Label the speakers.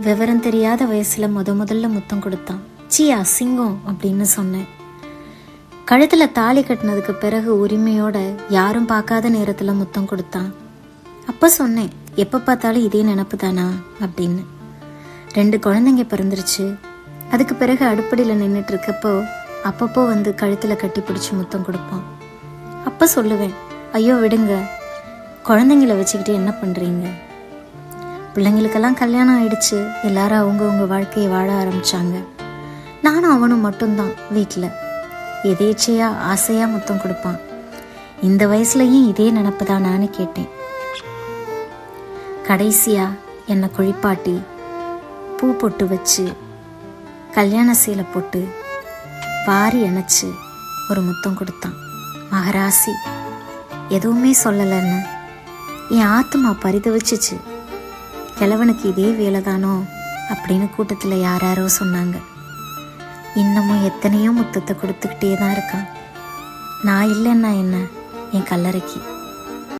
Speaker 1: விவரம் தெரியாத வயசுல முத முதல்ல முத்தம் கொடுத்தான். சீ அசிங்கம் அப்படின்னு சொன்னேன். கழுத்துல தாலி கட்டினதுக்கு பிறகு உரிமையோட யாரும் பார்க்காத நேரத்துல முத்தம் கொடுத்தான். அப்ப சொன்னேன் எப்ப பார்த்தாலும் இதே நினப்பு தானா? அப்படின்னு. ரெண்டு குழந்தைங்க பிறந்துருச்சு. அதுக்கு பிறகு அடுப்படியில் நின்றுட்டு இருக்கப்போ அப்பப்போ வந்து கழுத்தில் கட்டி பிடிச்சி முத்தம் கொடுப்பான். அப்போ சொல்லுவேன் ஐயோ விடுங்க. குழந்தைங்கள வச்சுக்கிட்டு என்ன பண்ணுறீங்க பிள்ளைங்களுக்கெல்லாம் கல்யாணம் ஆயிடுச்சு. எல்லாரும் அவங்கவுங்க வாழ்க்கையை வாழ ஆரம்பிச்சாங்க. நானும் அவனும் மட்டும்தான் வீட்டில் எதேச்சையாக ஆசையாக முத்தம் கொடுப்பான். இந்த வயசுலயும் இதே நினப்பு தானான்னு கேட்டேன். கடைசியா என்னை குளிப்பாட்டி பூ பொட்டு வச்சு கல்யாண சீலை போட்டு வாரி அணைச்சி ஒரு முத்தம் கொடுத்தான். மகராசி எதுவுமே சொல்லலைன்னு. என் ஆத்மா பரிதவிச்சிச்சு. கிழவனுக்கு இதே வேலைதானோ? அப்படின்னு கூட்டத்தில் யாராரோ சொன்னாங்க. இன்னமும் எத்தனையோ முத்தத்தை கொடுத்துக்கிட்டே தான் இருக்கான். நான் இல்லைன்னா என்ன? என் கல்லறைக்கு.